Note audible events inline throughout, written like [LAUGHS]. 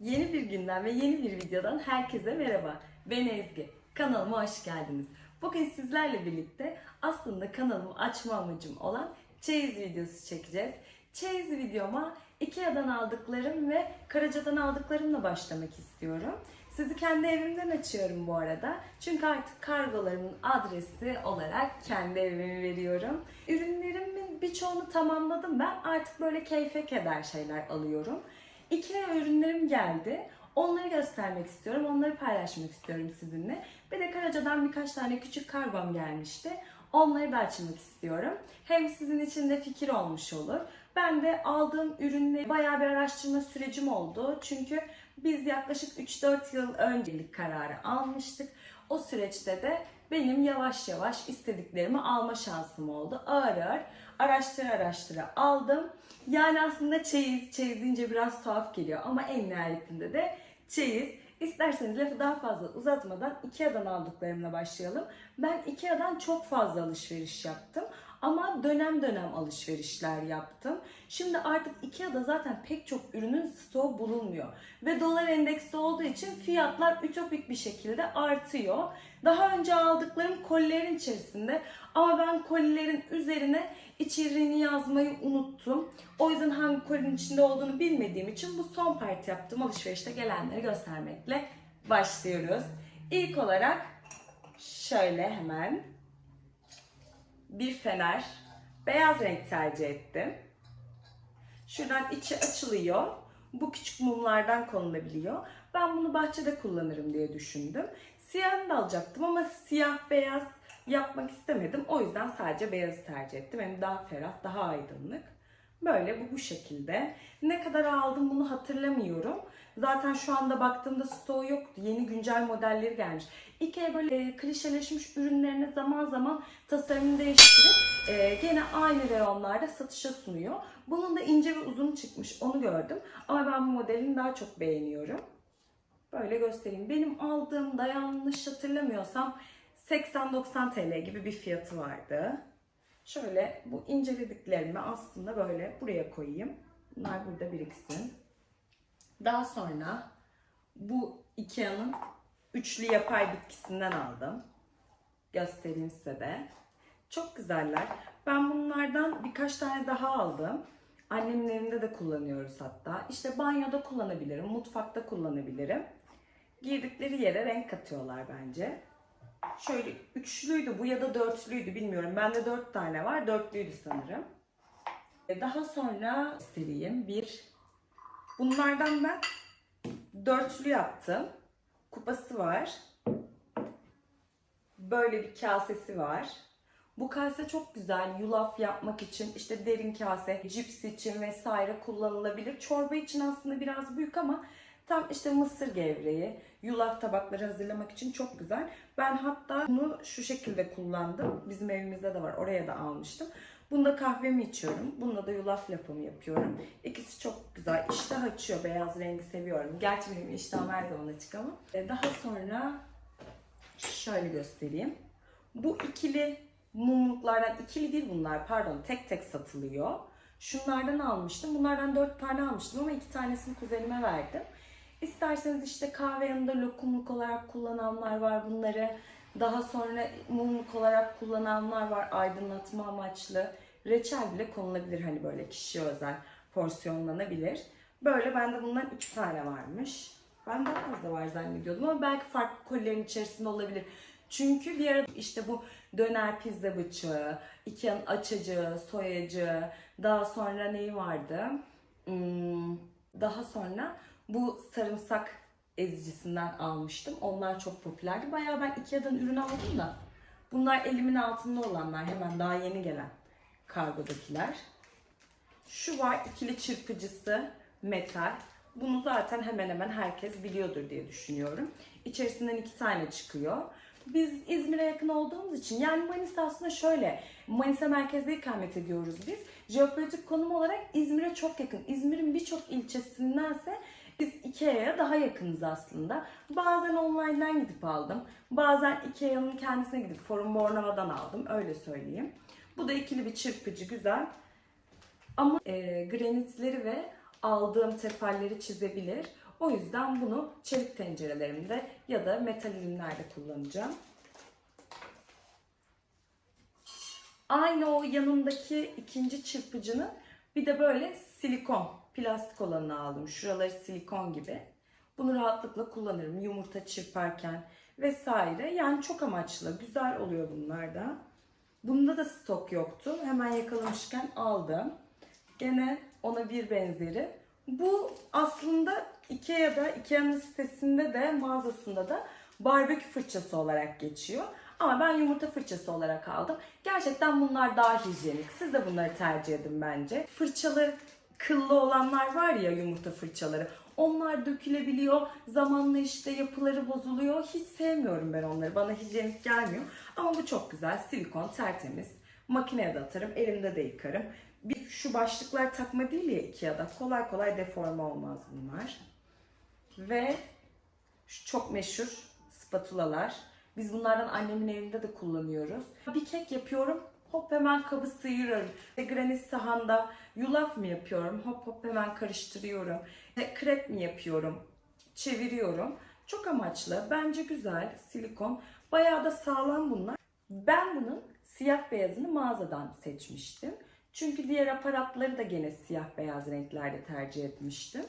Yeni bir günden ve yeni bir videodan herkese merhaba. Ben Ezgi. Kanalıma hoş geldiniz. Bugün sizlerle birlikte aslında kanalımı açma amacım olan çeyiz videosu çekeceğiz. Çeyiz videoma Ikea'dan aldıklarım ve Karaca'dan aldıklarımla başlamak istiyorum. Sizi kendi evimden açıyorum bu arada. Çünkü artık kargolarımın adresi olarak kendi evimi veriyorum. Ürünlerimin birçoğunu tamamladım ben. Artık böyle keyfe keder şeyler alıyorum. Ikea ürünlerim geldi. Onları göstermek istiyorum. Onları paylaşmak istiyorum sizinle. Bir de Karaca'dan birkaç tane küçük kargom gelmişti. Onları da açmak istiyorum. Hem sizin için de fikir olmuş olur. Ben de aldığım ürünleri bayağı bir araştırma sürecim oldu. Çünkü biz yaklaşık 3-4 yıl öncelik kararı almıştık. O süreçte de benim yavaş yavaş istediklerimi alma şansım oldu. Ağır ağır araştıra araştıra aldım. Yani aslında çeyiz, çeyiz deyince biraz tuhaf geliyor ama en nihayetinde de çeyiz. İsterseniz lafı daha fazla uzatmadan Ikea'dan aldıklarımla başlayalım. Ben Ikea'dan çok fazla alışveriş yaptım ama dönem dönem alışverişler yaptım. Şimdi artık Ikea'da zaten pek çok ürünün stoğu bulunmuyor. Ve dolar endeksli olduğu için fiyatlar ütopik bir şekilde artıyor. Daha önce aldıklarım kolilerin içerisinde ama ben kolilerin üzerine içeriğini yazmayı unuttum. O yüzden hangi kolinin içinde olduğunu bilmediğim için bu son parti yaptığım alışverişte gelenleri göstermekle başlıyoruz. İlk olarak şöyle hemen bir fener beyaz renk tercih ettim. Şuradan içi açılıyor. Bu küçük mumlardan konulabiliyor. Ben bunu bahçede kullanırım diye düşündüm. Siyahını da alacaktım ama siyah beyaz yapmak istemedim. O yüzden sadece beyazı tercih ettim. Hem daha ferah, daha aydınlık. Böyle bu bu şekilde. Ne kadar aldım bunu hatırlamıyorum. Zaten şu anda baktığımda stoğu yoktu. Yeni güncel modelleri gelmiş. Ikea böyle e, klişeleşmiş ürünlerini zaman zaman tasarımını değiştirip e, gene aynı reyonlarda satışa sunuyor. Bunun da ince ve uzun çıkmış. Onu gördüm. Ama ben bu modelini daha çok beğeniyorum. Böyle göstereyim. Benim aldığımda yanlış hatırlamıyorsam 80-90 TL gibi bir fiyatı vardı. Şöyle bu incelediklerimi aslında böyle buraya koyayım. Bunlar burada biriksin. Daha sonra bu Ikea'nın üçlü yapay bitkisinden aldım. Göstereyim size de. Çok güzeller. Ben bunlardan birkaç tane daha aldım. Annemin evinde de kullanıyoruz hatta. İşte banyoda kullanabilirim, mutfakta kullanabilirim. Girdikleri yere renk katıyorlar bence. Şöyle üçlüydü bu ya da dörtlüydü bilmiyorum. Bende dört tane var. Dörtlüydü sanırım. E, Daha sonra göstereyim. Bir. Bunlardan ben dörtlü yaptım. Kupası var. Böyle bir kasesi var. Bu kase çok güzel. Yulaf yapmak için, işte derin kase, cips için vesaire kullanılabilir. Çorba için aslında biraz büyük ama tam işte mısır gevreği, yulaf tabakları hazırlamak için çok güzel. Ben hatta bunu şu şekilde kullandım. Bizim evimizde de var. Oraya da almıştım. Bunda kahvemi içiyorum. Bunda da yulaf lapamı yapıyorum. İkisi çok güzel. İştah açıyor. Beyaz rengi seviyorum. Gerçi benim iştahım her zaman açık ama. E, Daha sonra şöyle göstereyim. Bu ikili mumluklardan, ikili değil bunlar pardon tek tek satılıyor. Şunlardan almıştım. Bunlardan dört tane almıştım ama iki tanesini kuzenime verdim. İsterseniz işte kahve yanında lokumluk olarak kullananlar var bunları. Daha sonra mumluk olarak kullananlar var aydınlatma amaçlı. Reçel bile konulabilir hani böyle kişiye özel porsiyonlanabilir. Böyle bende bundan 3 tane varmış. Ben daha fazla var zannediyordum ama belki farklı kolilerin içerisinde olabilir. Çünkü bir ara işte bu döner pizza bıçağı, Ikea'nın açacağı, soyacağı, daha sonra neyi vardı? Hmm, daha sonra bu sarımsak ezicisinden almıştım. Onlar çok popülerdi. Bayağı ben Ikea'dan ürün aldım da. Bunlar elimin altında olanlar. Hemen daha yeni gelen kargodakiler. Şu var ikili çırpıcısı metal. Bunu zaten hemen hemen herkes biliyordur diye düşünüyorum. İçerisinden iki tane çıkıyor. Biz İzmir'e yakın olduğumuz için yani Manisa aslında şöyle Manisa merkezde ikamet ediyoruz biz. Jeopolitik konum olarak İzmir'e çok yakın. İzmir'in birçok ilçesindense biz Ikea'ya daha yakınız aslında. Bazen online'dan gidip aldım. Bazen Ikea'nın kendisine gidip Forum Bornova'dan aldım. Öyle söyleyeyim. Bu da ikili bir çırpıcı güzel. Ama e, granitleri ve aldığım tefalleri çizebilir. O yüzden bunu çelik tencerelerimde ya da metal ürünlerde kullanacağım. Aynı o yanındaki ikinci çırpıcının bir de böyle silikon, plastik olanını aldım. Şuraları silikon gibi. Bunu rahatlıkla kullanırım yumurta çırparken vesaire. Yani çok amaçlı, güzel oluyor bunlar da. Bunda da stok yoktu. Hemen yakalamışken aldım. Gene ona bir benzeri. Bu aslında Ikea'da, Ikea'nın sitesinde de mağazasında da barbekü fırçası olarak geçiyor. Ama ben yumurta fırçası olarak aldım. Gerçekten bunlar daha hijyenik. Siz de bunları tercih edin bence. Fırçalı kıllı olanlar var ya yumurta fırçaları. Onlar dökülebiliyor. Zamanla işte yapıları bozuluyor. Hiç sevmiyorum ben onları. Bana hijyenik gelmiyor. Ama bu çok güzel. Silikon tertemiz. Makineye de atarım. Elimde de yıkarım. Bir şu başlıklar takma değil ya Ikea'da. Kolay kolay deforme olmaz bunlar. Ve şu çok meşhur spatulalar. Biz bunlardan annemin evinde de kullanıyoruz. Bir kek yapıyorum. Hop hemen kabı sıyırıyorum. Ve granit sahanda yulaf mı yapıyorum? Hop hop hemen karıştırıyorum. Ve krep mi yapıyorum? Çeviriyorum. Çok amaçlı. Bence güzel. Silikon. Bayağı da sağlam bunlar. Ben bunun siyah beyazını mağazadan seçmiştim. Çünkü diğer aparatları da gene siyah beyaz renklerde tercih etmiştim.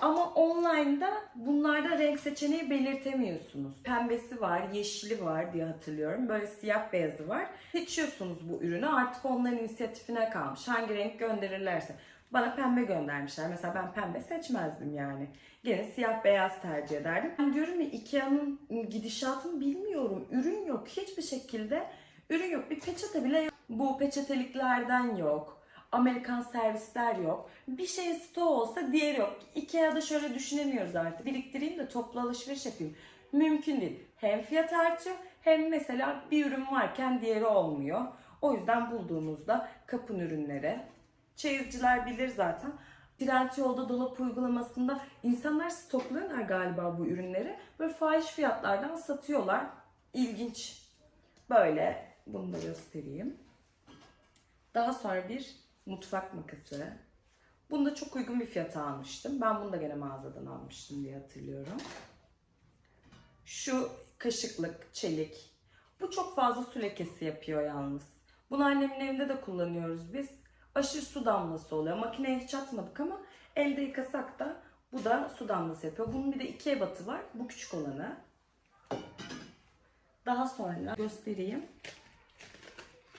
Ama online'da bunlarda renk seçeneği belirtemiyorsunuz. Pembesi var, yeşili var diye hatırlıyorum. Böyle siyah beyazı var. Seçiyorsunuz bu ürünü. Artık onların inisiyatifine kalmış. Hangi renk gönderirlerse. Bana pembe göndermişler. Mesela ben pembe seçmezdim yani. Gene siyah beyaz tercih ederdim. Ben diyorum ya Ikea'nın gidişatını bilmiyorum. Ürün yok. Hiçbir şekilde ürün yok. Bir peçete bile yok. Bu peçeteliklerden yok. Amerikan servisler yok. Bir şeyin stoğu olsa diğeri yok. Ikea'da şöyle düşünemiyoruz artık. Biriktireyim de toplu alışveriş yapayım. Mümkün değil. Hem fiyat artıyor hem mesela bir ürün varken diğeri olmuyor. O yüzden bulduğumuzda kapın ürünleri. Çeyizciler bilir zaten. Trendyol'da dolap uygulamasında insanlar stokluyorlar galiba bu ürünleri. Böyle fahiş fiyatlardan satıyorlar. İlginç. Böyle bunu da göstereyim. Daha sonra bir mutfak makası. Bunu da çok uygun bir fiyata almıştım. Ben bunu da gene mağazadan almıştım diye hatırlıyorum. Şu kaşıklık, çelik. Bu çok fazla su lekesi yapıyor yalnız. Bunu annemin evinde de kullanıyoruz biz. Aşırı su damlası oluyor. Makineye hiç atmadık ama elde yıkasak da bu da su damlası yapıyor. Bunun bir de iki ebatı var. Bu küçük olanı. Daha sonra göstereyim.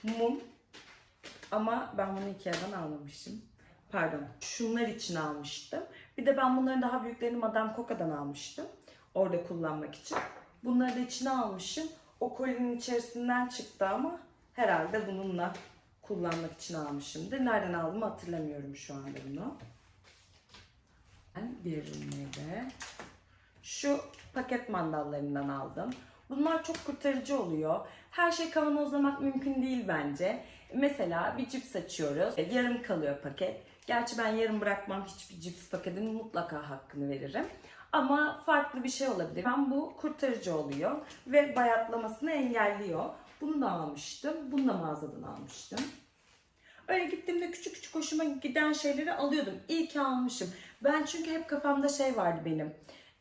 Mum. Ama ben bunu Ikea'dan almamışım. Pardon. Şunlar için almıştım. Bir de ben bunların daha büyüklerini Madame Coca'dan almıştım. Orada kullanmak için. Bunları da içine almışım. O kolinin içerisinden çıktı ama herhalde bununla kullanmak için almışımdır. Nereden aldım hatırlamıyorum şu anda bunu. Ben bir ürünleri şu paket mandallarından aldım. Bunlar çok kurtarıcı oluyor. Her şey kavanozlamak mümkün değil bence. Mesela bir cips açıyoruz. Yarım kalıyor paket. Gerçi ben yarım bırakmam hiçbir cips paketinin mutlaka hakkını veririm. Ama farklı bir şey olabilir. Ben bu kurtarıcı oluyor ve bayatlamasını engelliyor. Bunu da almıştım. Bunu da mağazadan almıştım. Öyle gittiğimde küçük küçük hoşuma giden şeyleri alıyordum. İyi ki almışım. Ben çünkü hep kafamda şey vardı benim.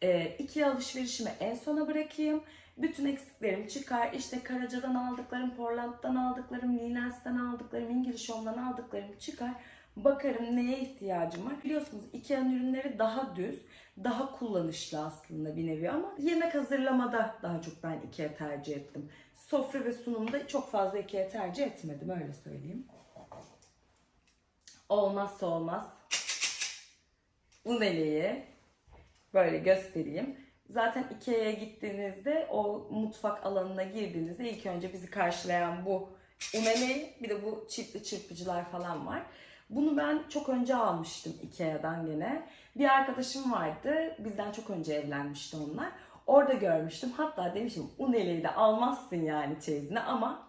Ee, iki alışverişimi en sona bırakayım. Bütün eksiklerim çıkar. İşte Karaca'dan aldıklarım, Portland'dan aldıklarım, Linens'ten aldıklarım, İngiliz Home'dan aldıklarım çıkar. Bakarım neye ihtiyacım var. Biliyorsunuz Ikea'nın ürünleri daha düz, daha kullanışlı aslında bir nevi ama yemek hazırlamada daha çok ben Ikea tercih ettim. Sofra ve sunumda çok fazla Ikea tercih etmedim öyle söyleyeyim. Olmazsa olmaz. Un eleği. Böyle göstereyim. Zaten Ikea'ya gittiğinizde o mutfak alanına girdiğinizde ilk önce bizi karşılayan bu eleği bir de bu çiftli çırpıcılar falan var. Bunu ben çok önce almıştım Ikea'dan gene. Bir arkadaşım vardı. Bizden çok önce evlenmişti onlar. Orada görmüştüm. Hatta demişim un eleği de almazsın yani çeyizine ama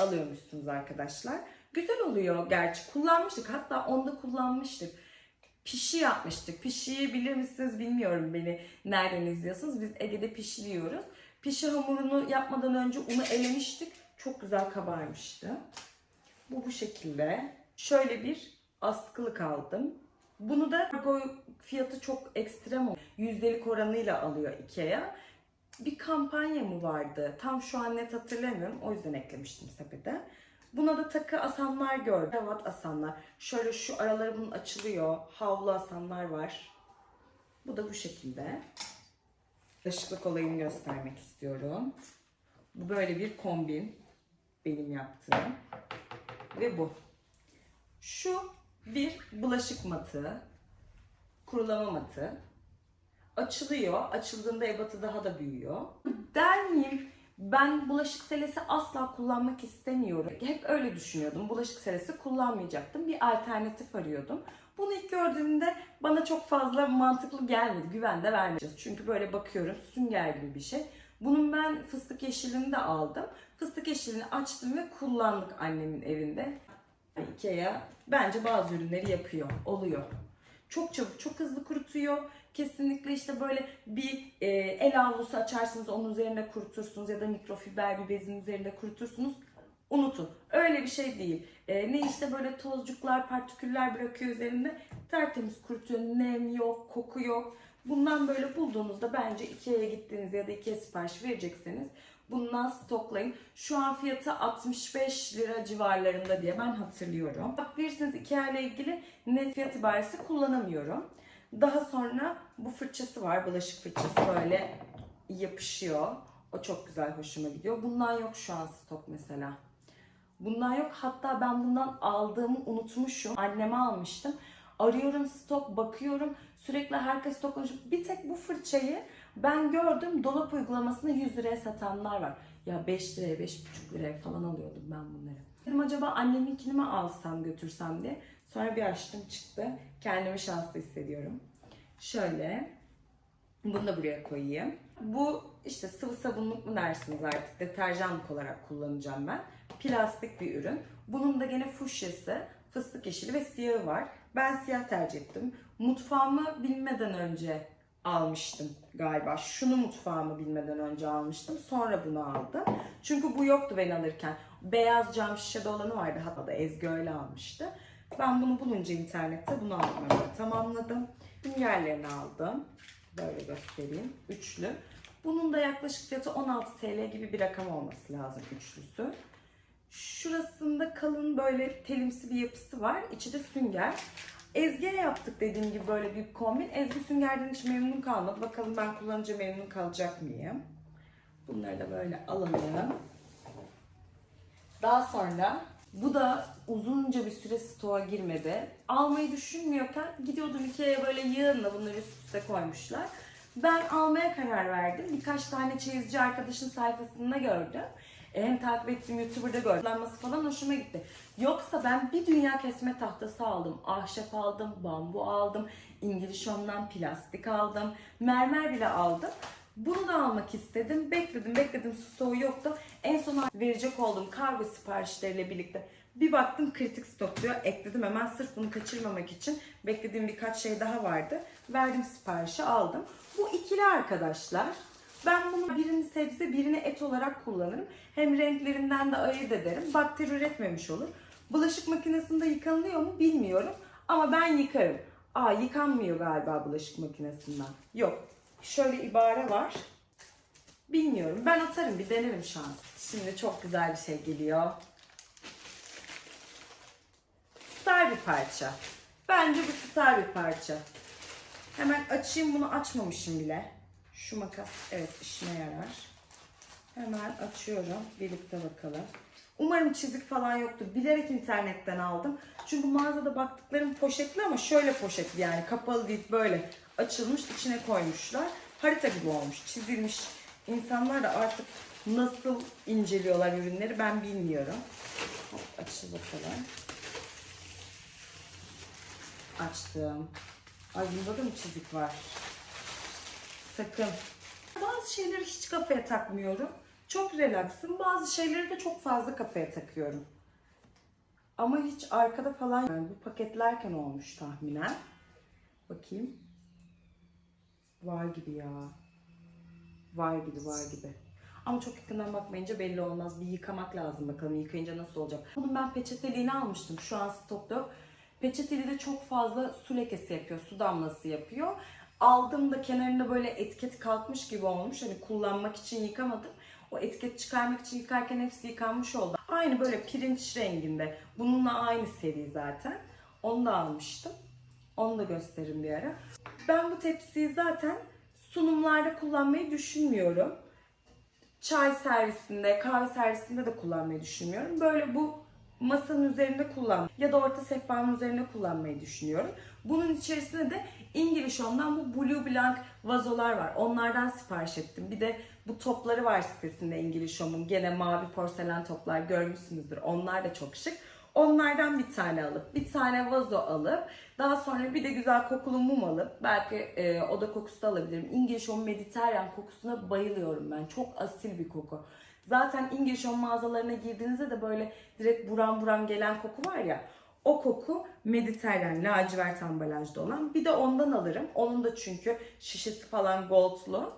alıyormuşsunuz arkadaşlar. Güzel oluyor gerçi. Kullanmıştık. Hatta onda kullanmıştık. Pişi yapmıştık. Pişiyi bilir misiniz bilmiyorum beni nereden izliyorsunuz. Biz Ege'de pişi diyoruz. Pişi hamurunu yapmadan önce unu elemiştik. Çok güzel kabarmıştı. Bu bu şekilde. Şöyle bir askılık aldım. Bunu da kargo fiyatı çok ekstrem oluyor. Yüzdelik oranıyla alıyor Ikea. Bir kampanya mı vardı? Tam şu an net hatırlamıyorum. O yüzden eklemiştim sepete. Buna da takı asanlar gördüm. Kravat asanlar. Şöyle şu araları bunun açılıyor. Havlu asanlar var. Bu da bu şekilde. Işıklık olayını göstermek istiyorum. Bu böyle bir kombin. Benim yaptığım. Ve bu. Şu bir bulaşık matı. Kurulama matı. Açılıyor. Açıldığında ebatı daha da büyüyor. Der miyim? Ben bulaşık selesi asla kullanmak istemiyorum. Hep öyle düşünüyordum. Bulaşık selesi kullanmayacaktım. Bir alternatif arıyordum. Bunu ilk gördüğümde bana çok fazla mantıklı gelmedi. Güven de vermeyeceğiz. Çünkü böyle bakıyorum sünger gibi bir şey. Bunun ben fıstık yeşilini de aldım. Fıstık yeşilini açtım ve kullandık annemin evinde. Ikea bence bazı ürünleri yapıyor, oluyor. Çok çabuk, çok hızlı kurutuyor. Kesinlikle işte böyle bir e, el havlusu açarsınız, onun üzerine kurutursunuz ya da mikrofiber bir bezin üzerinde kurutursunuz. Unutun. Öyle bir şey değil. E, ne işte böyle tozcuklar, partiküller bırakıyor üzerinde. Tertemiz kurutuyor. Nem yok, koku yok. Bundan böyle bulduğunuzda bence Ikea'ya gittiğiniz ya da Ikea sipariş verecekseniz bundan stoklayın. Şu an fiyatı 65 lira civarlarında diye ben hatırlıyorum. Bak bilirsiniz Ikea ile ilgili net fiyat ibaresi kullanamıyorum. Daha sonra bu fırçası var. Bulaşık fırçası böyle yapışıyor. O çok güzel hoşuma gidiyor. Bundan yok şu an stok mesela. Bundan yok. Hatta ben bundan aldığımı unutmuşum. Anneme almıştım. Arıyorum stok, bakıyorum. Sürekli herkes stok. Bir tek bu fırçayı ben gördüm. Dolap uygulamasında 100 liraya satanlar var. Ya 5 liraya, 5,5 liraya falan alıyordum ben bunları. Dedim acaba anneminkini mi alsam götürsem diye. Sonra bir açtım çıktı. Kendimi şanslı hissediyorum. Şöyle. Bunu da buraya koyayım. Bu işte sıvı sabunluk mu dersiniz artık deterjanlık olarak kullanacağım ben. Plastik bir ürün. Bunun da gene fuşyası, fıstık yeşili ve siyahı var. Ben siyah tercih ettim. Mutfağımı bilmeden önce almıştım galiba. Şunu mutfağımı bilmeden önce almıştım. Sonra bunu aldım. Çünkü bu yoktu ben alırken. Beyaz cam şişede olanı vardı. Hatta da Ezgi öyle almıştı. Ben bunu bulunca internette bunu aldım. Tamamladım. Süngerlerini aldım. Böyle göstereyim. Üçlü. Bunun da yaklaşık fiyatı 16 TL gibi bir rakam olması lazım üçlüsü. Şurasında kalın böyle telimsi bir yapısı var. İçi de sünger. Ezgi'ye yaptık dediğim gibi böyle bir kombin. Ezgi süngerden hiç memnun kalmadı. Bakalım ben kullanınca memnun kalacak mıyım? Bunları da böyle alalım. Daha sonra bu da uzunca bir süre stoğa girmedi. Almayı düşünmüyorken gidiyordum Ikea'ya böyle yığınla bunları üst üste koymuşlar. Ben almaya karar verdim. Birkaç tane çeyizci arkadaşın sayfasında gördüm. E, Hem takip ettiğim YouTuber'da gördüm. Falan hoşuma gitti. Yoksa ben bir dünya kesme tahtası aldım. Ahşap aldım, bambu aldım, İngiliz Home'dan plastik aldım, mermer bile aldım. Bunu da almak istedim. Bekledim, bekledim. Stoğu yoktu. En son verecek olduğum kargo siparişleriyle birlikte bir baktım kritik stok diyor. Ekledim hemen sırf bunu kaçırmamak için. Beklediğim birkaç şey daha vardı. Verdim siparişi aldım. Bu ikili arkadaşlar. Ben bunu birini sebze, birini et olarak kullanırım. Hem renklerinden de ayırt ederim. Bakteri üretmemiş olur. Bulaşık makinesinde yıkanılıyor mu bilmiyorum. Ama ben yıkarım. Aa yıkanmıyor galiba bulaşık makinesinden. Yok. Şöyle ibare var. Bilmiyorum. Ben atarım bir denerim şans. Şimdi çok güzel bir şey geliyor. Star bir parça. Bence bu star bir parça. Hemen açayım bunu açmamışım bile. Şu makas evet işime yarar. Hemen açıyorum. Birlikte bakalım. Umarım çizik falan yoktur. Bilerek internetten aldım. Çünkü mağazada baktıklarım poşetli ama şöyle poşetli yani kapalı değil böyle açılmış içine koymuşlar. Harita gibi olmuş, çizilmiş. İnsanlar da artık nasıl inceliyorlar ürünleri ben bilmiyorum. Açıl bakalım. Açtım. Ay bunda da mı çizik var? Sakın. Bazı şeyleri hiç kafaya takmıyorum. Çok relaxım. Bazı şeyleri de çok fazla kafaya takıyorum. Ama hiç arkada falan yani bu paketlerken olmuş tahminen. Bakayım. Var gibi ya. Var gibi var gibi. Ama çok yakından bakmayınca belli olmaz. Bir yıkamak lazım bakalım yıkayınca nasıl olacak. Bunun ben peçeteliğini almıştım. Şu an stokta. Peçeteli de çok fazla su lekesi yapıyor, su damlası yapıyor. Aldığımda kenarında böyle etiket kalkmış gibi olmuş. Hani kullanmak için yıkamadım. O etiket çıkarmak için yıkarken hepsi yıkanmış oldu. Aynı böyle pirinç renginde. Bununla aynı seri zaten. Onu da almıştım. Onu da gösteririm bir ara. Ben bu tepsiyi zaten sunumlarda kullanmayı düşünmüyorum. Çay servisinde, kahve servisinde de kullanmayı düşünmüyorum. Böyle bu masanın üzerinde kullan ya da orta sehpanın üzerinde kullanmayı düşünüyorum. Bunun içerisinde de English Home'dan bu Blue Blanc vazolar var. Onlardan sipariş ettim. Bir de bu topları var sitesinde English Home'un. Gene mavi porselen toplar görmüşsünüzdür. Onlar da çok şık. Onlardan bir tane alıp, bir tane vazo alıp, daha sonra bir de güzel kokulu mum alıp, belki e, oda kokusu da alabilirim. English Home Mediterranean kokusuna bayılıyorum ben. Çok asil bir koku. Zaten English Home mağazalarına girdiğinizde de böyle direkt buram buram gelen koku var ya. O koku Mediterranean, lacivert ambalajda olan. Bir de ondan alırım. Onun da çünkü şişesi falan goldlu.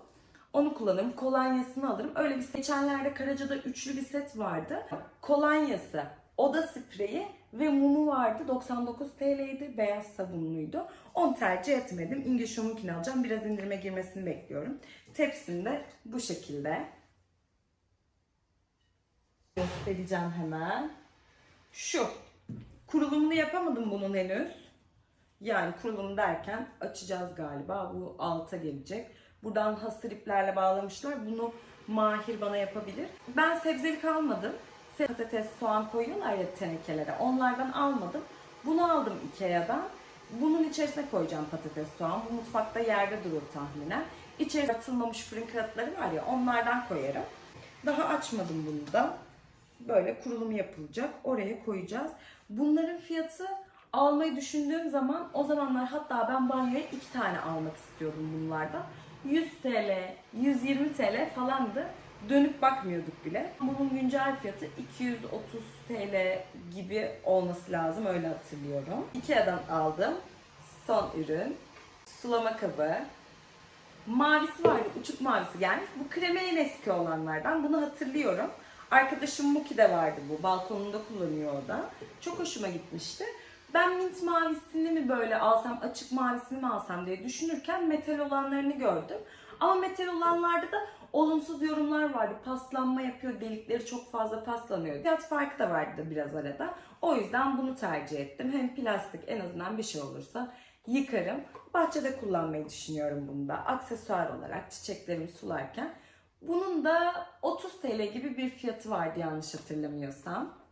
Onu kullanırım. Kolonyasını alırım. Öyle bir geçenlerde Karaca'da üçlü bir set vardı. Kolonyası, oda spreyi ve mumu vardı. 99 TL'ydi. Beyaz sabunluydu. Onu tercih etmedim. English Home'unkini alacağım. Biraz indirime girmesini bekliyorum. Tepsim de bu şekilde. Göstereceğim hemen. Şu. Kurulumunu yapamadım bunun henüz. Yani kurulum derken açacağız galiba. Bu alta gelecek. Buradan hasır iplerle bağlamışlar. Bunu Mahir bana yapabilir. Ben sebzelik almadım. Patates, soğan koyuyorlar ya tenekelere. Onlardan almadım. Bunu aldım Ikea'dan. Bunun içerisine koyacağım patates, soğan. Bu mutfakta yerde durur tahminen. İçerisinde atılmamış fırın kağıtları var ya onlardan koyarım. Daha açmadım bunu da. Böyle kurulum yapılacak. Oraya koyacağız. Bunların fiyatı almayı düşündüğüm zaman o zamanlar hatta ben banyoya iki tane almak istiyordum bunlardan. 100 TL, 120 TL falandı. Dönüp bakmıyorduk bile. Bunun güncel fiyatı 230 TL gibi olması lazım öyle hatırlıyorum. Ikea'dan aldım. Son ürün. Sulama kabı. Mavisi vardı, uçuk mavisi gelmiş. Bu kreme en eski olanlardan. Bunu hatırlıyorum. Arkadaşım Muki de vardı bu. Balkonunda kullanıyor da. Çok hoşuma gitmişti. Ben mint mavisini mi böyle alsam, açık mavisini mi alsam diye düşünürken metal olanlarını gördüm. Ama metal olanlarda da olumsuz yorumlar vardı. Paslanma yapıyor, delikleri çok fazla paslanıyor. Fiyat farkı da vardı biraz arada. O yüzden bunu tercih ettim. Hem plastik en azından bir şey olursa yıkarım. Bahçede kullanmayı düşünüyorum bunu da. Aksesuar olarak çiçeklerimi sularken. Bunun da 30 TL gibi bir fiyatı vardı yanlış hatırlamıyorsam.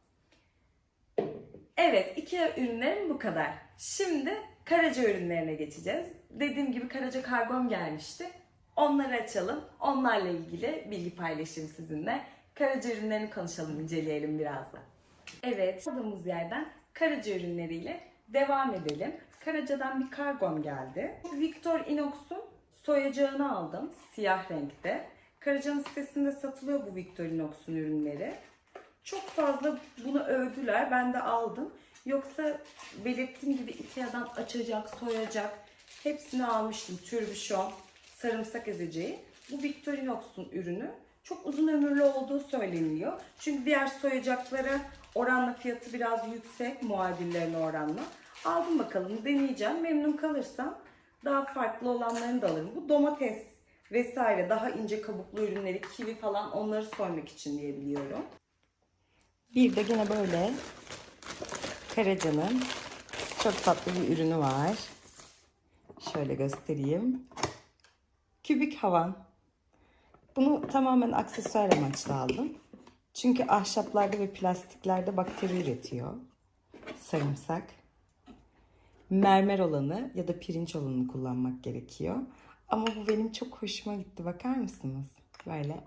Evet, IKEA ürünlerim bu kadar. Şimdi Karaca ürünlerine geçeceğiz. Dediğim gibi Karaca kargom gelmişti. Onları açalım. Onlarla ilgili bilgi paylaşayım sizinle. Karaca ürünlerini konuşalım, inceleyelim biraz da. Evet, aldığımız yerden Karaca ürünleriyle devam edelim. Karaca'dan bir kargom geldi. Victor Inox'un soyacağını aldım. Siyah renkte. Karaca'nın sitesinde satılıyor bu Victor Inox'un ürünleri. Çok fazla bunu övdüler. Ben de aldım. Yoksa belirttiğim gibi Ikea'dan açacak, soyacak hepsini almıştım. Türbüşon, sarımsak ezeceği. Bu Victorinox'un ürünü. Çok uzun ömürlü olduğu söyleniyor. Çünkü diğer soyacaklara oranla fiyatı biraz yüksek muadillerine oranla. Aldım bakalım deneyeceğim. Memnun kalırsam daha farklı olanlarını da alırım. Bu domates vesaire daha ince kabuklu ürünleri, kivi falan onları soymak için diye biliyorum. Bir de yine böyle Karaca'nın çok tatlı bir ürünü var. Şöyle göstereyim. Kübik havan. Bunu tamamen aksesuar amaçlı aldım. Çünkü ahşaplarda ve plastiklerde bakteri üretiyor. Sarımsak. Mermer olanı ya da pirinç olanını kullanmak gerekiyor. Ama bu benim çok hoşuma gitti. Bakar mısınız? Böyle.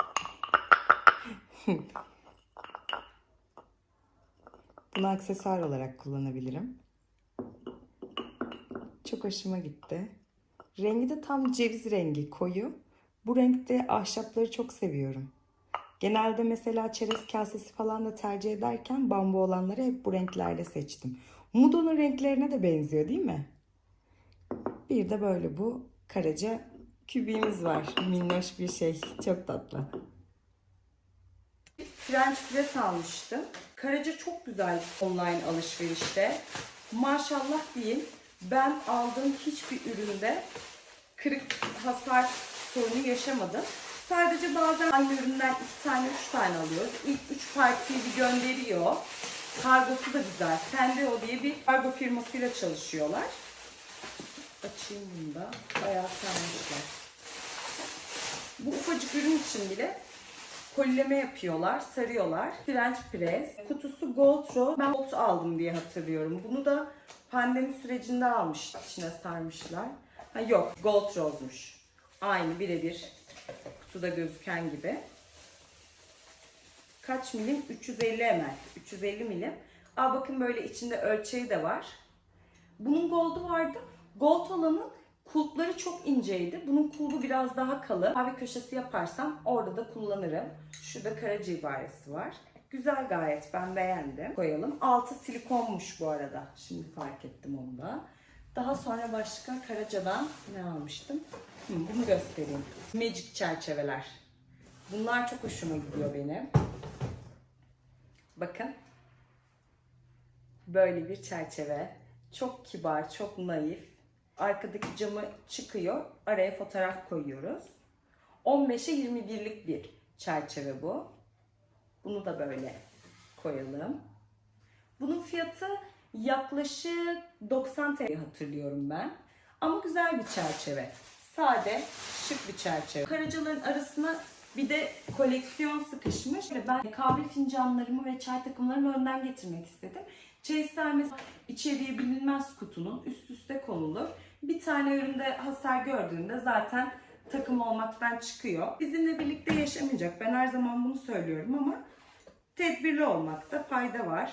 [LAUGHS] Bunu aksesuar olarak kullanabilirim. Çok hoşuma gitti. Rengi de tam ceviz rengi koyu. Bu renkte ahşapları çok seviyorum. Genelde mesela çerez kasesi falan da tercih ederken bambu olanları hep bu renklerde seçtim. Mudo'nun renklerine de benziyor değil mi? Bir de böyle bu karaca kübiğimiz var. Minnoş bir şey. Çok tatlı. French press almıştım. Karaca çok güzel online alışverişte. maşallah diyeyim ben aldığım hiçbir üründe kırık hasar sorunu yaşamadım. Sadece bazen aynı üründen iki tane, üç tane alıyoruz. İlk üç partiyi bir gönderiyor. Kargosu da güzel. Sendeo diye bir kargo firmasıyla çalışıyorlar. Açayım bunu da. Bayağı sarmışlar. Bu ufacık ürün için bile kolileme yapıyorlar, sarıyorlar. French press. Kutusu Gold Rose. Ben Gold aldım diye hatırlıyorum. Bunu da pandemi sürecinde almışlar. İçine sarmışlar. Ha yok, Gold Rose'muş. Aynı birebir kutuda gözüken gibi. Kaç milim? 350 ml. 350 milim. Aa bakın böyle içinde ölçeği de var. Bunun gold'u vardı. Gold olanın kulpları çok inceydi. Bunun kulbu biraz daha kalın. Mavi köşesi yaparsam orada da kullanırım. Şurada karaca ibaresi var. Güzel gayet ben beğendim. Koyalım. Altı silikonmuş bu arada. Şimdi fark ettim onu da. Daha sonra başka Karaca'dan ne almıştım? Hı, bunu göstereyim. Magic çerçeveler. Bunlar çok hoşuma gidiyor benim. Bakın. Böyle bir çerçeve. Çok kibar, çok naif. Arkadaki camı çıkıyor. Araya fotoğraf koyuyoruz. 15'e 21'lik bir çerçeve bu. Bunu da böyle koyalım. Bunun fiyatı yaklaşık 90 TL hatırlıyorum ben. Ama güzel bir çerçeve. Sade, şık bir çerçeve. Karacaların arasına bir de koleksiyon sıkışmış. Ve Ben kahve fincanlarımı ve çay takımlarımı önden getirmek istedim. Çay sermesi içeriği bilinmez kutunun üst üste konulur. Bir tane üründe hasar gördüğünde zaten takım olmaktan çıkıyor. Bizimle birlikte yaşamayacak. Ben her zaman bunu söylüyorum ama tedbirli olmakta fayda var.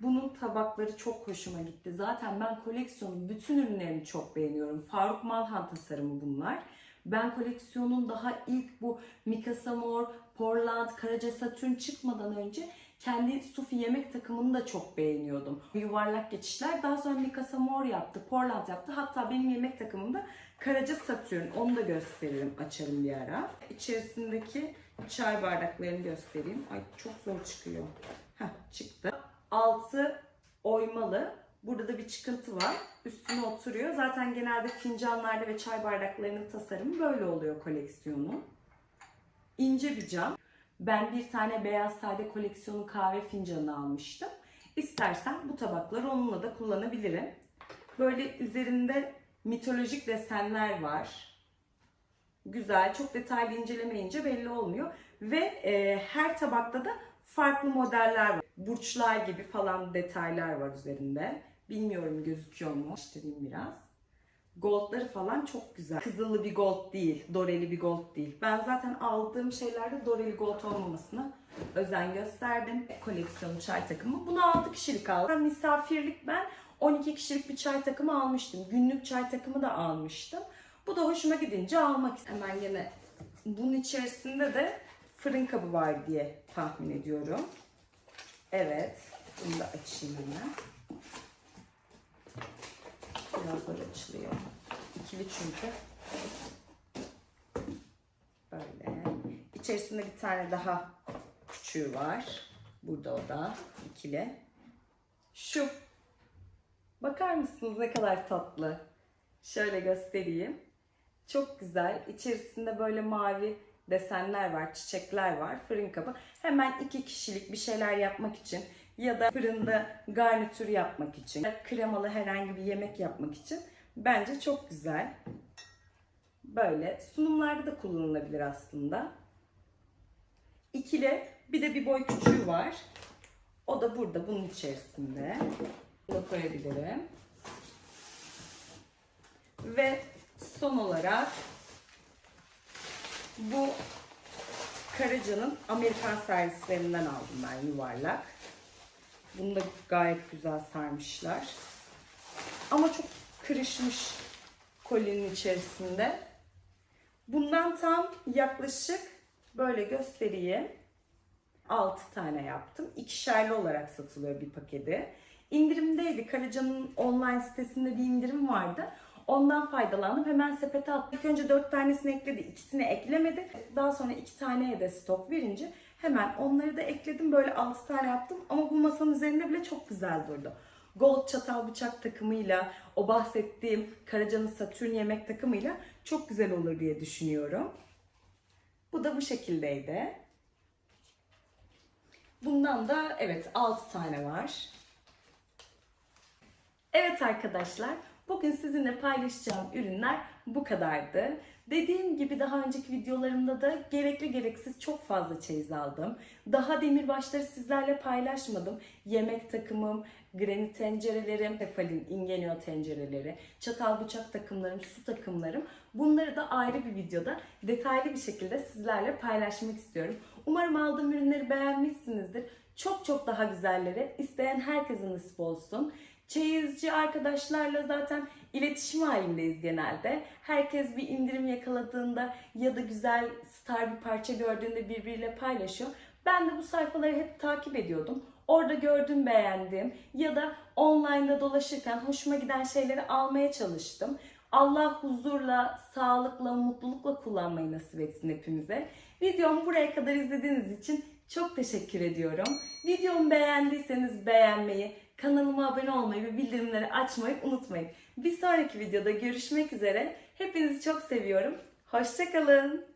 Bunun tabakları çok hoşuma gitti. Zaten ben koleksiyonun bütün ürünlerini çok beğeniyorum. Faruk Malhan tasarımı bunlar. Ben koleksiyonun daha ilk bu Mikasa Mor, Portland, Karaca Satürn çıkmadan önce kendi Sufi yemek takımını da çok beğeniyordum. Yuvarlak geçişler. Daha sonra Mikasa Mor yaptı, Portland yaptı. Hatta benim yemek takımımda Karaca Satürn. Onu da gösteririm, açarım bir ara. İçerisindeki çay bardaklarını göstereyim. Ay çok zor çıkıyor. Heh, çıktı. Altı oymalı. Burada da bir çıkıntı var. Üstüne oturuyor. Zaten genelde fincanlarda ve çay bardaklarının tasarımı böyle oluyor koleksiyonun. İnce bir cam. Ben bir tane beyaz sade koleksiyonu kahve fincanı almıştım. İstersen bu tabakları onunla da kullanabilirim. Böyle üzerinde mitolojik desenler var. Güzel, çok detaylı incelemeyince belli olmuyor. Ve e, her tabakta da farklı modeller var. Burçlar gibi falan detaylar var üzerinde. Bilmiyorum gözüküyor mu? Göstereyim biraz. Goldları falan çok güzel. Kızıllı bir gold değil, doreli bir gold değil. Ben zaten aldığım şeylerde doreli gold olmamasına özen gösterdim. Koleksiyon çay takımı. Bunu 6 kişilik aldım. Misafirlik ben 12 kişilik bir çay takımı almıştım. Günlük çay takımı da almıştım. Bu da hoşuma gidince almak istedim. Hemen yine bunun içerisinde de fırın kabı var diye tahmin ediyorum. Evet. Bunu da açayım hemen. Biraz zor açılıyor. İkili çünkü. Böyle. İçerisinde bir tane daha küçüğü var. Burada o da ikili. Şu. Bakar mısınız ne kadar tatlı. Şöyle göstereyim. Çok güzel. İçerisinde böyle mavi desenler var, çiçekler var. Fırın kabı. Hemen iki kişilik bir şeyler yapmak için ya da fırında garnitür yapmak için, kremalı herhangi bir yemek yapmak için bence çok güzel. Böyle sunumlarda da kullanılabilir aslında. İkili bir de bir boy küçüğü var. O da burada bunun içerisinde. Bunu koyabilirim. Ve son olarak bu Karaca'nın Amerikan servislerinden aldım ben yuvarlak. Bunu da gayet güzel sarmışlar. Ama çok kırışmış kolinin içerisinde. Bundan tam yaklaşık böyle göstereyim. 6 tane yaptım. İkişerli olarak satılıyor bir paketi. İndirimdeydi. Karaca'nın online sitesinde bir indirim vardı. Ondan faydalandım. Hemen sepete attım. İlk önce 4 tanesini ekledi. ikisini eklemedi. Daha sonra 2 taneye de stok verince hemen onları da ekledim. Böyle 6 tane yaptım. Ama bu masanın üzerinde bile çok güzel durdu. gold çatal bıçak takımıyla, o bahsettiğim Karaca'nın Satürn yemek takımıyla çok güzel olur diye düşünüyorum. Bu da bu şekildeydi. Bundan da evet 6 tane var. Evet arkadaşlar, bugün sizinle paylaşacağım ürünler bu kadardı. Dediğim gibi daha önceki videolarımda da gerekli gereksiz çok fazla çeyiz aldım. Daha demirbaşları sizlerle paylaşmadım. Yemek takımım, granit tencerelerim, Tefal'in Ingenio tencereleri, çatal bıçak takımlarım, su takımlarım. Bunları da ayrı bir videoda detaylı bir şekilde sizlerle paylaşmak istiyorum. Umarım aldığım ürünleri beğenmişsinizdir. Çok çok daha güzelleri isteyen herkese nasip olsun. Çeyizci arkadaşlarla zaten iletişim halindeyiz genelde. Herkes bir indirim yakaladığında ya da güzel star bir parça gördüğünde birbiriyle paylaşıyor. Ben de bu sayfaları hep takip ediyordum. Orada gördüğüm, beğendiğim ya da online'da dolaşırken hoşuma giden şeyleri almaya çalıştım. Allah huzurla, sağlıkla, mutlulukla kullanmayı nasip etsin hepimize. Videomu buraya kadar izlediğiniz için çok teşekkür ediyorum. Videomu beğendiyseniz beğenmeyi, kanalıma abone olmayı ve bildirimleri açmayı unutmayın. Bir sonraki videoda görüşmek üzere. Hepinizi çok seviyorum. Hoşçakalın.